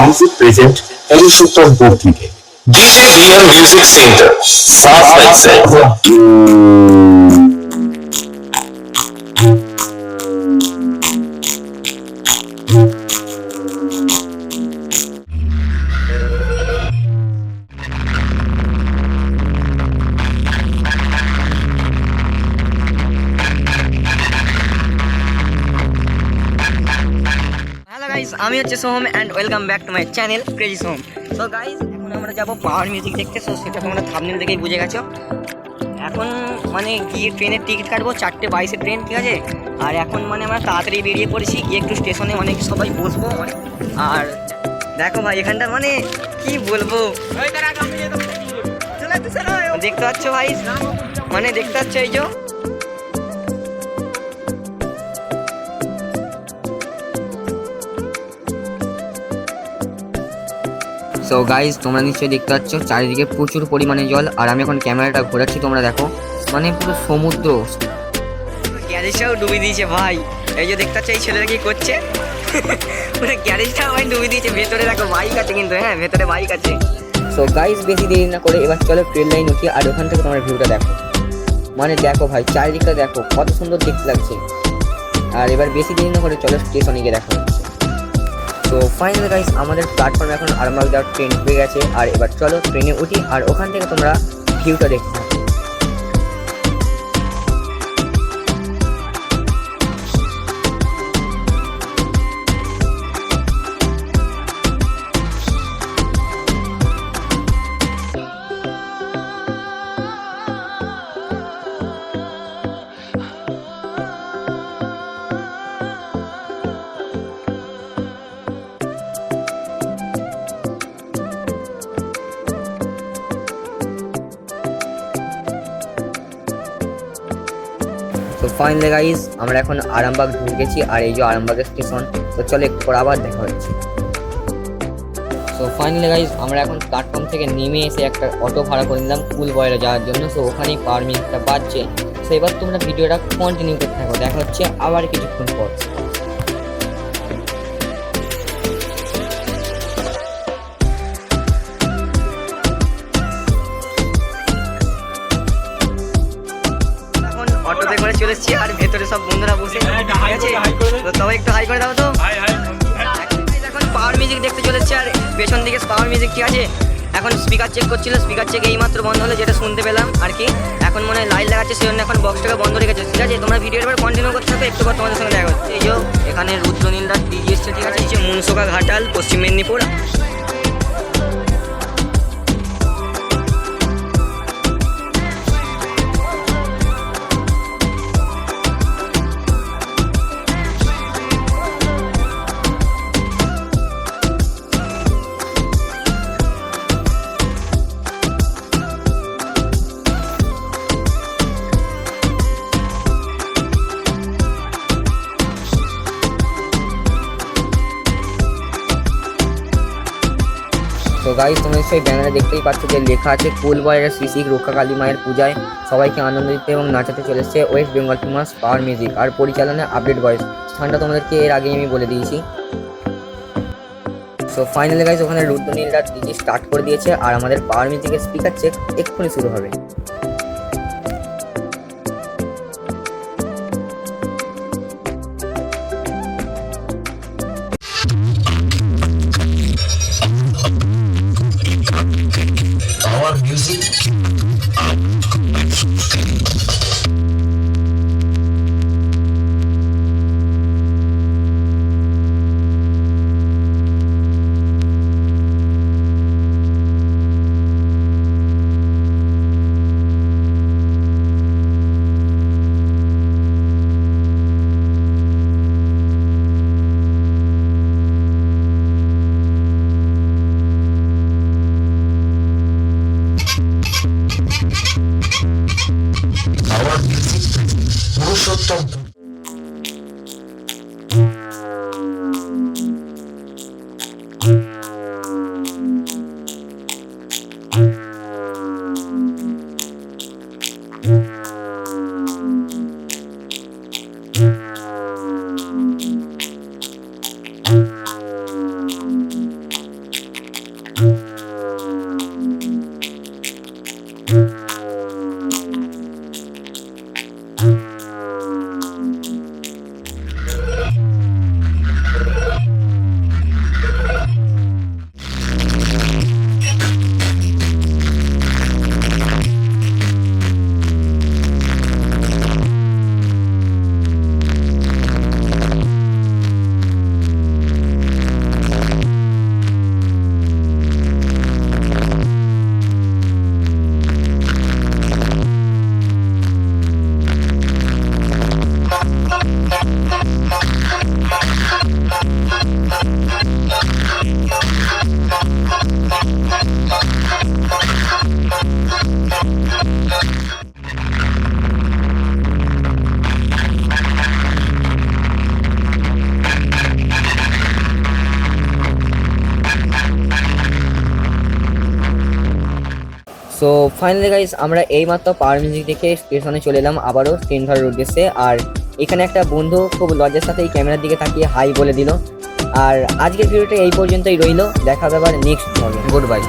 Music present Purushottampur থেকে। DJ VM Music Center, আমি হচ্ছে Soham and welcome back to my channel crazy Soham so guys এখন আমরা যাব পাওয়ার মিউজিক দেখতে। সো সেটা তোমরা থামনেল দেখেই বুঝে গেছো। এখন মানে গিয়ে ট্রেনের টিকিট কাটবো চারটে বাইশে ট্রেন ঠিক আছে? আর এখন মানে আমরা তাড়াতাড়ি বেরিয়ে পড়েছি গিয়ে একটু স্টেশনে অনেক সবাই বসবো। আর দেখো ভাই এখানটা মানে কি বলব? দেখতে পাচ্ছ ভাই? মানে দেখতে পাচ্ছ এই যে? সো গাইজ তোমরা নিশ্চয়ই দেখতে পাচ্ছ চারিদিকে প্রচুর পরিমাণে জল আর আমি এখন ক্যামেরাটা ঘোরাচ্ছি তোমরা দেখো। মানে পুরো সমুদ্র। গ্যারেজটাও ডুবে দিয়েছে ভাই। এই যে দেখতে পাচ্ছ এই ছেলেটা কি করছে? মানে গ্যারেজটাও ভাই ডুবে দিয়েছে। ভেতরে দেখো বাইক আছে কিন্তু হ্যাঁ ভেতরে বাইক আছে। সো গাইজ বেশি দেরি না করে এবার চলো ট্রেন লাইন উঠি আর ওখান থেকে তোমার ভিউটা দেখো। মানে দেখো ভাই চারিদিকটা দেখো কত সুন্দর দেখতে লাগছে। আর এবার বেশি দেরি না করে চলো স্টেশনে গিয়ে দেখো। তো ফাইনাল গাইস আমাদের প্ল্যাটফর্ম এখন আরামবাগ যাওয়ার ট্রেন হয়ে গেছে। আর এবার চলো ট্রেনে উঠি, আর ওখান থেকে তোমরা ভিউটা দেখতে ফাইনালি গাইস আমরা এখন আরামবাগ ঢুকে গেছি আর এই যে আরামবাগের স্টেশন তো চলে একটু আবার দেখা হচ্ছে। সো ফাইনালি গাইস আমরা এখন প্ল্যাটফর্ম থেকে নেমে এসে একটা অটো ভাড়া করে নিলাম কুল বয়রা যাওয়ার জন্য। সো ওখানেই পার মিনিটটা বাজছে সো এবার তোমরা ভিডিওটা কন্টিনিউ করতে থাকো। দেখা হচ্ছে আবার কিছুক্ষণ পর। অটোতে করে চলে আর ভেতরে সব বন্ধুরা বসে। ঠিক আছে? সবাই একটু হাই করে দাও তো। এখন পাওয়ার মিউজিক দেখতে চলে এসেছি আর পেছন দিকে পাওয়ার মিউজিক ঠিক আছে? এখন স্পিকার চেক করছিল স্পিকার চেক এইমাত্র বন্ধ হলো, যেটা শুনতে পেলাম আর কি। এখন মনে হয় লাইট লাগাচ্ছে সেই জন্য এখন বক্সটাকে বন্ধ রেখেছে। ঠিক আছে? তোমরা ভিডিওর এবার কন্টিনিউ করতে থাকো, একটু পর তোমাদের সঙ্গে দেখা হচ্ছে। এই যে, এখানে রুদ্রনীলদার ডিজি এসছে, ঠিক আছে? এই মুনসোকা ঘাটাল, পশ্চিম মেদিনীপুর। তো গাইজ তোমরা নিশ্চয়ই ব্যানারে দেখতেই পাচ্ছ যে লেখা আছে কুল বয়ের শ্রী রক্ষা কালী মায়ের পূজায় সবাইকে আনন্দ দিতে এবং নাচাতে চলেছে West Bengal famous power music আর পরিচালনায় আপডেট বয়েস স্থানটা তোমাদেরকে এর আগেই আমি বলে দিয়েছি। সো ফাইনালি গাইজ ওখানে রুদ্রনীল রাত ডিজি স্টার্ট করে দিয়েছে, আর আমাদের পাওয়ার মিউজিকের স্পিকার চেক এক্ষুনি শুরু হবে। Our music. ったんだ so finally guys আমরা এইমাত্র পাওয়ার মিউজিক দেখে স্টেশনে চলে এলাম, আবারও ট্রেন রোড উদ্দেশ্যে আর এখানে একটা বন্ধু খুব লজ্জার সাথে এই ক্যামেরার দিকে তাকিয়ে হাই বলে দিল। আর আজকের ভিডিওটা এই পর্যন্তই রইল। দেখা যাবার নেক্সট নেক্সট গুড বাই